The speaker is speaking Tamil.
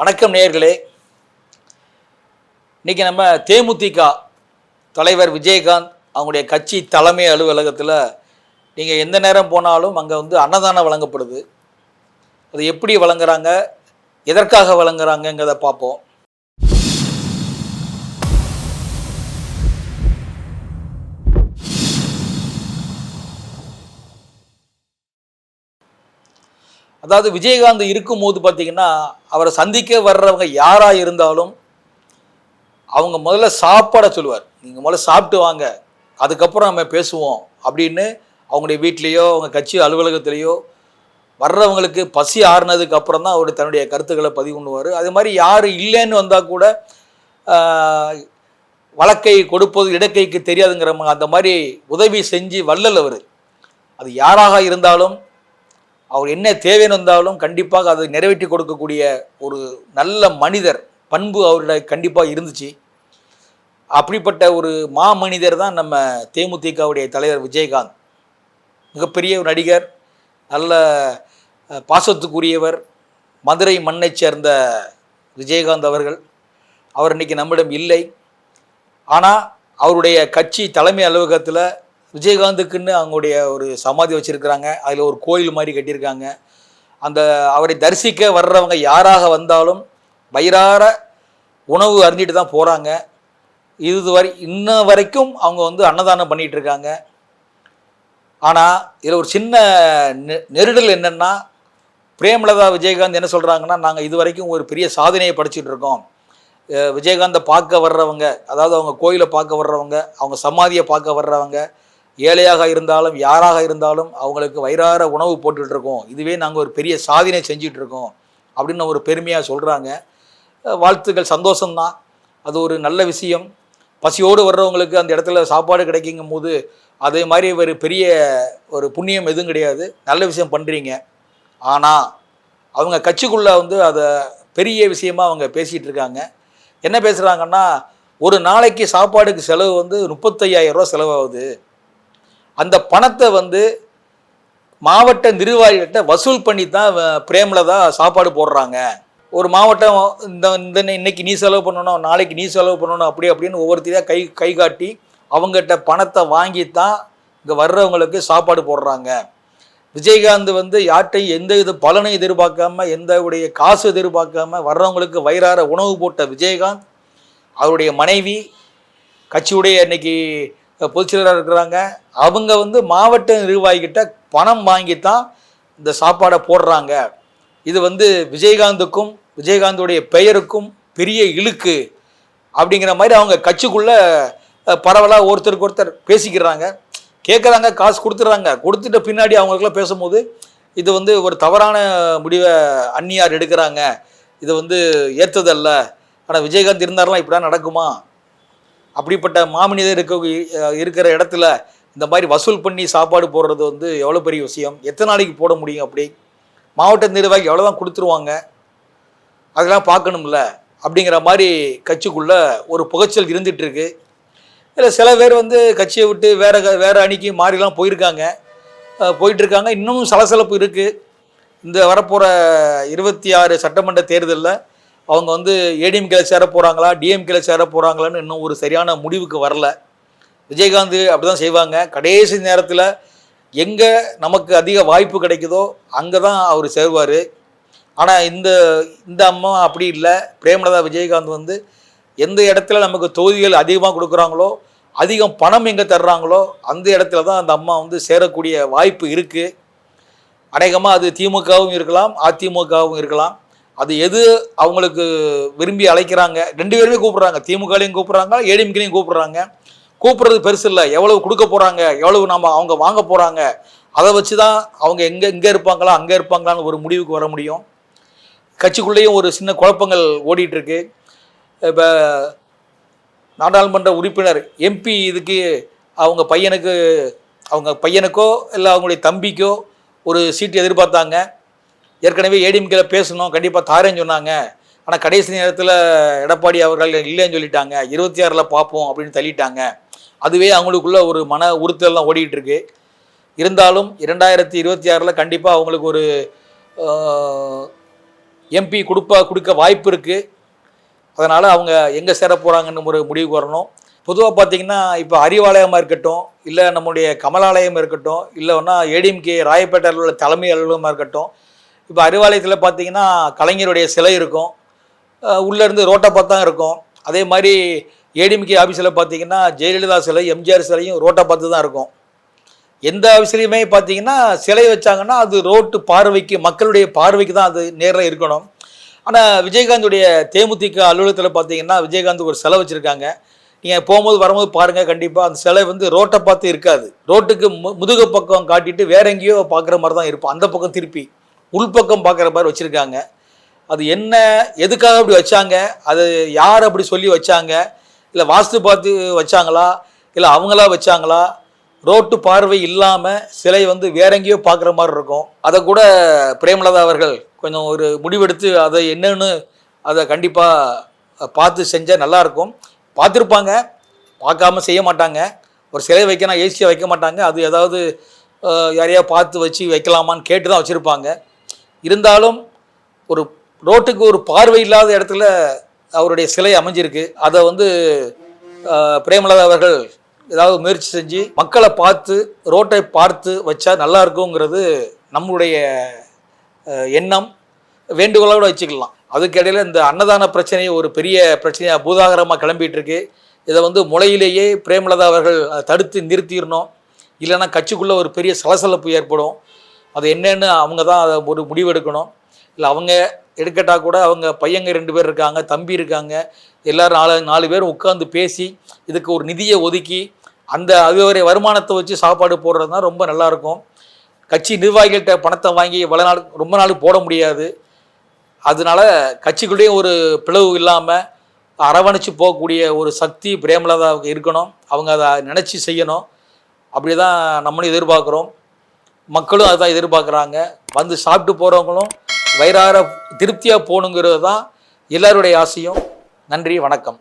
வணக்கம் நேயர்களே. இன்னைக்கு நம்ம தேமுதிக தலைவர் விஜயகாந்த் அவங்களுடைய கட்சி தலைமை அலுவலகத்தில் நீங்கள் எந்த நேரம் போனாலும் அங்கே வந்து அன்னதானம் வழங்கப்படுது. அது எப்படி வழங்குறாங்க? எதற்காக வழங்குறாங்கங்கிறத பார்ப்போம். அதாவது விஜயகாந்த் இருக்கும்போது பார்த்தீங்கன்னா அவரை சந்திக்க வர்றவங்க யாராக இருந்தாலும் அவங்க முதல்ல சாப்பாட சொல்லுவார். நீங்கள் முதல்ல சாப்பிட்டு வாங்க. அதுக்கப்புறம் நம்ம பேசுவோம். அப்படின்னு அவங்களுடைய வீட்லேயோ அவங்க கட்சி அலுவலகத்திலேயோ வர்றவங்களுக்கு பசி ஆறுனதுக்கு அப்புறம் தான் அவர் தன்னுடைய கருத்துக்களை பதிவு பண்ணுவார். அது மாதிரி யார் இல்லைன்னு வந்தால் கூட வழக்கை கொடுப்பது இடக்கைக்கு தெரியாதுங்கிறவங்க அந்த மாதிரி உதவி செஞ்சு வள்ளல் அவர். அது யாராக இருந்தாலும் அவர் என்ன தேவைன்னு வந்தாலும் கண்டிப்பாக அதை நிறைவேற்றி கொடுக்கக்கூடிய ஒரு நல்ல மனிதர் பண்பு அவருடைய கண்டிப்பாக இருந்துச்சு. அப்படிப்பட்ட ஒரு மாமனிதர் தான் நம்ம தேமுதிகவுடைய தலைவர் விஜயகாந்த். மிகப்பெரிய ஒரு நடிகர் நல்ல பாசத்துக்குரியவர் மதுரை மண்ணைச் சேர்ந்த விஜயகாந்த் அவர்கள். அவர் இன்னைக்கு நம்மிடம் இல்லை. ஆனால் அவருடைய கட்சி தலைமை அலுவலகத்தில் விஜயகாந்துக்குன்னு அவங்களுடைய ஒரு சமாதி வச்சுருக்கிறாங்க. அதில் ஒரு கோயில் மாதிரி கட்டியிருக்காங்க. அந்த அவரை தரிசிக்க வர்றவங்க யாராக வந்தாலும் வயிறார உணவு அறிஞ்சிட்டு தான் போகிறாங்க இது வரை இன்ன வரைக்கும் அவங்க வந்து அன்னதானம் பண்ணிட்டு இருக்காங்க. ஆனால் இதில் ஒரு சின்ன நெ- நெருடல் என்னென்னா பிரேமலதா விஜயகாந்த் என்ன சொல்கிறாங்கன்னா நாங்கள் இது வரைக்கும் ஒரு பெரிய சாதனையை படிச்சுட்டு இருக்கோம். விஜயகாந்தை பார்க்க வர்றவங்க அதாவது அவங்க கோயிலை பார்க்க வர்றவங்க அவங்க சமாதியை பார்க்க வர்றவங்க ஏழையாக இருந்தாலும் யாராக இருந்தாலும் அவங்களுக்கு வயிறார உணவு போட்டுட்டு இருக்கோம் இதுவே நாங்கள் ஒரு பெரிய சாதனை செஞ்சுட்டு இருக்கோம் அப்படின்னு ஒரு பெருமையாக சொல்கிறாங்க வாழ்த்துக்கள். சந்தோஷம்தான். அது ஒரு நல்ல விஷயம். பசியோடு வர்றவங்களுக்கு அந்த இடத்துல சாப்பாடு கிடைக்குங்கும் போது அதே மாதிரி ஒரு பெரிய ஒரு புண்ணியம் எதுவும் கிடையாது. நல்ல விஷயம் பண்ணுறீங்க ஆனால் அவங்க கட்சிக்குள்ளே வந்து அதை பெரிய விஷயமா அவங்க பேசிகிட்டு இருக்காங்க என்ன பேசுகிறாங்கன்னா ஒரு நாளைக்கு சாப்பாடுக்கு செலவு வந்து முப்பத்தையாயிரம் ரூபா செலவாகுது. அந்த பணத்தை வந்து மாவட்ட நிர்வாகிகிட்ட வசூல் பண்ணி தான் பிரேமில் தான் சாப்பாடு போடுறாங்க. ஒரு மாவட்டம் இந்த இந்த இன்னைக்கு நீ செலவு பண்ணணும் நாளைக்கு நீ செலவு பண்ணணும் அப்படி அப்படின்னு ஒவ்வொருத்தரையாக கை கை காட்டி அவங்ககிட்ட பணத்தை வாங்கி தான் இங்கே வர்றவங்களுக்கு சாப்பாடு போடுறாங்க. விஜயகாந்த் வந்து யார்ட்டையும் எந்த இது பலனை எதிர்பார்க்காம எந்த உடைய காசு எதிர்பார்க்காம வர்றவங்களுக்கு வயிறார உணவு போட்ட விஜயகாந்த் அவருடைய மனைவி கட்சியுடைய இன்னைக்கு பொதுச்செயலராக இருக்கிறாங்க. அவங்க வந்து மாவட்ட நிர்வாகிகிட்ட பணம் வாங்கி தான் இந்த சாப்பாடை போடுறாங்க. இது வந்து விஜயகாந்துக்கும் விஜயகாந்துடைய பெயருக்கும் பெரிய இழுக்கு அப்படிங்கிற மாதிரி அவங்க கட்சிக்குள்ளே பரவலாக ஒருத்தருக்கு ஒருத்தர் பேசிக்கிறாங்க. கேட்குறாங்க காசு கொடுத்துட்றாங்க கொடுத்துட்ட பின்னாடி அவங்களுக்குலாம் பேசும்போது இது வந்து ஒரு தவறான முடிவை அந்நியார் எடுக்கிறாங்க. இது வந்து ஏற்றதல்ல ஆனால் விஜயகாந்த் இருந்தாரெல்லாம் இப்படிலாம் நடக்குமா? அப்படிப்பட்ட மாமனிதர் இருக்க இருக்கிற இடத்துல இந்த மாதிரி வசூல் பண்ணி சாப்பாடு போடுறது வந்து எவ்வளோ பெரிய விஷயம்? எத்தனை நாளைக்கு போட முடியும் அப்படி? மாவட்ட நிர்வாகி எவ்வளோ தான் கொடுத்துருவாங்க? அதெல்லாம் பார்க்கணும்ல. அப்படிங்கிற மாதிரி கட்சிக்குள்ளே ஒரு புகைச்சல் இருந்துகிட்ருக்கு இல்லை சில பேர் வந்து கட்சியை விட்டு வேற வேறு அணிக்கு மாறிலாம் போயிருக்காங்க. போயிட்டுருக்காங்க. இன்னமும் சலசலப்பு இருக்குது இந்த வரப்போகிற இருபத்தி ஆறு சட்டமன்ற தேர்தலில் அவங்க வந்து ஏடிஎம்கேல சேர போகிறாங்களா டிஎம்கேல சேர போகிறாங்களான்னு இன்னும் ஒரு சரியான முடிவுக்கு வரல. விஜயகாந்த் அப்படி தான் செய்வாங்க. கடைசி நேரத்தில் எங்கே நமக்கு அதிக வாய்ப்பு கிடைக்குதோ அங்கே தான் அவர் சேருவார். ஆனால் இந்த இந்த அம்மா அப்படி இல்லை. பிரேமலதா விஜயகாந்த் வந்து எந்த இடத்துல நமக்கு தொகுதிகள் அதிகமாக கொடுக்குறாங்களோ அதிகம் பணம் எங்கே தர்றாங்களோ அந்த இடத்துல தான் அந்த அம்மா வந்து சேரக்கூடிய வாய்ப்பு இருக்குது அநேகமாக அது திமுகவும் இருக்கலாம் அதிமுகவும் இருக்கலாம். அது எது அவங்களுக்கு விரும்பி அழைக்கிறாங்க? ரெண்டு பேருமே கூப்பிடுறாங்க. திமுகலையும் கூப்பிடுறாங்க ஏடிஎம்கேலையும் கூப்பிடுறாங்க. கூப்பிடுறது பெருசு இல்லை. எவ்வளவு கொடுக்க போகிறாங்க எவ்வளவு நம்ம அவங்க வாங்க போகிறாங்க அதை வச்சு தான் அவங்க எங்கே இங்கே இருப்பாங்களா அங்கே இருப்பாங்களான்னு ஒரு முடிவுக்கு வர முடியும். கட்சிக்குள்ளேயும் ஒரு சின்ன குழப்பங்கள் ஓடிட்டுருக்கு. இப்போ நாடாளுமன்ற உறுப்பினர் எம்பி இதுக்கு அவங்க பையனுக்கு அவங்க பையனுக்கோ இல்லை அவங்களுடைய தம்பிக்கோ ஒரு சீட்டு எதிர்பார்த்தாங்க. ஏற்கனவே ஏடிஎம்கேல பேசணும். கண்டிப்பாக தாரேன்னு சொன்னாங்க. ஆனால் கடைசி நேரத்தில் எடப்பாடி அவர்கள் இல்லைன்னு சொல்லிட்டாங்க. இருபத்தி ஆறில் பார்ப்போம் அப்படின்னு தள்ளிட்டாங்க. அதுவே அவங்களுக்குள்ள ஒரு மன உறுத்தல்லாம் ஓடிக்கிட்டு இருக்கு இருந்தாலும் இரண்டாயிரத்தி இருபத்தி ஆறில் கண்டிப்பாக அவங்களுக்கு ஒரு எம்பி கொடுப்ப கொடுக்க வாய்ப்பு இருக்குது அதனால் அவங்க எங்கே சேர போகிறாங்கன்னு ஒரு முடிவுக்கு வரணும். பொதுவாக பார்த்தீங்கன்னா இப்போ அறிவாலயமாக இருக்கட்டும் இல்லை நம்முடைய கமலாலயம் இருக்கட்டும் இல்லைன்னா ஏடிஎம்கே ராயப்பேட்டையில் உள்ள தலைமை அலுவலகமாக இருக்கட்டும் இப்போ அறிவாலயத்தில் பார்த்தீங்கன்னா கலைஞருடைய சிலை இருக்கும். உள்ளேருந்து ரோட்டை பார்த்து தான் இருக்கும். அதே மாதிரி ஏடிஎம்கே ஆஃபீஸில் பார்த்தீங்கன்னா ஜெயலலிதா சிலை எம்ஜிஆர் சிலையும் ரோட்டை பார்த்து தான் இருக்கும். எந்த ஆஃபீஸ்லையுமே பார்த்தீங்கன்னா சிலை வச்சாங்கன்னா அது ரோட்டு பார்வைக்கு மக்களுடைய பார்வைக்கு தான் அது நேரில் இருக்கணும். ஆனால் விஜயகாந்துடைய தேமுதிக அலுவலகத்தில் பார்த்தீங்கன்னா விஜயகாந்த் ஒரு சிலை வச்சுருக்காங்க. நீங்கள் போகும்போது வரும்போது பாருங்கள் கண்டிப்பாக அந்த சிலை வந்து ரோட்டை பார்த்து இருக்காது. ரோட்டுக்கு மு முதுகு பக்கம் காட்டிட்டு வேற எங்கேயோ பார்க்குற மாதிரி தான் இருப்போம் அந்த பக்கம் திருப்பி. உள்பக்கம் பார்க்குற மாதிரி வச்சுருக்காங்க. அது என்ன எதுக்காக அப்படி வச்சாங்க அது யார் அப்படி சொல்லி வச்சாங்க இல்லை வாஸ்து பார்த்து வச்சாங்களா இல்லை அவங்களா வச்சாங்களா ரோட்டு பார்வை இல்லாமல் சிலை வந்து வேற எங்கேயோ பார்க்குற மாதிரி இருக்கும். அதை கூட பிரேமலதா அவர்கள் கொஞ்சம் ஒரு முடிவெடுத்து அதை என்னன்னு அதை கண்டிப்பாக பார்த்து செஞ்சால் நல்லாயிருக்கும் பார்த்துருப்பாங்க பார்க்காம செய்ய மாட்டாங்க. ஒரு சிலை வைக்கணும் ஏசியாக வைக்க மாட்டாங்க. அது ஏதாவது யாரையா பார்த்து வச்சு வைக்கலாமான்னு கேட்டு தான் வச்சுருப்பாங்க. இருந்தாலும் ஒரு ரோட்டுக்கு ஒரு பார்வை இல்லாத இடத்துல அவருடைய சிலை அமைஞ்சிருக்கு. அதை வந்து பிரேமலதா அவர்கள் ஏதாவது முயற்சி செஞ்சு மக்களை பார்த்து ரோட்டை பார்த்து வச்சா நல்லா இருக்குங்கிறது நம்மளுடைய எண்ணம். வேண்டுகோளோட வச்சுக்கலாம். அதுக்கிடையில் இந்த அன்னதான பிரச்சனை ஒரு பெரிய பிரச்சனையாக பூதாகரமாக கிளம்பிகிட்டு இருக்கு இதை வந்து முளையிலேயே பிரேமலதா அவர்கள் தடுத்து நிறுத்திடணும். இல்லைன்னா கட்சிக்குள்ளே ஒரு பெரிய சலசலப்பு ஏற்படும். அது என்னன்னு அவங்க தான் அதை ஒரு முடிவு எடுக்கணும் இல்லை அவங்க எடுக்கட்டா கூட அவங்க பையங்க ரெண்டு பேர் இருக்காங்க தம்பி இருக்காங்க எல்லோரும் நாலு நாலு பேர் உட்காந்து பேசி இதுக்கு ஒரு நிதியை ஒதுக்கி அந்த அதுவரை வருமானத்தை வச்சு சாப்பாடு போடுறது தான் ரொம்ப நல்லாயிருக்கும் கட்சி நிர்வாகிகள்கிட்ட பணத்தை வாங்கி வள நாள் ரொம்ப நாள் போட முடியாது. அதனால கட்சிக்குள்ளேயும் ஒரு பிளவு இல்லாமல் அரவணைச்சு போகக்கூடிய ஒரு சக்தி பிரேமலதாவுக்கு இருக்கணும். அவங்க அதை நினச்சி செய்யணும். அப்படி தான் நம்மளும் எதிர்பார்க்குறோம். மக்களும் அதுதான் எதிர்பார்க்குறாங்க. வந்து சாப்பிட்டு போகிறவங்களும் வயிறார திருப்தியாக போகணுங்கிறது தான் எல்லாருடைய ஆசையும். நன்றி வணக்கம்.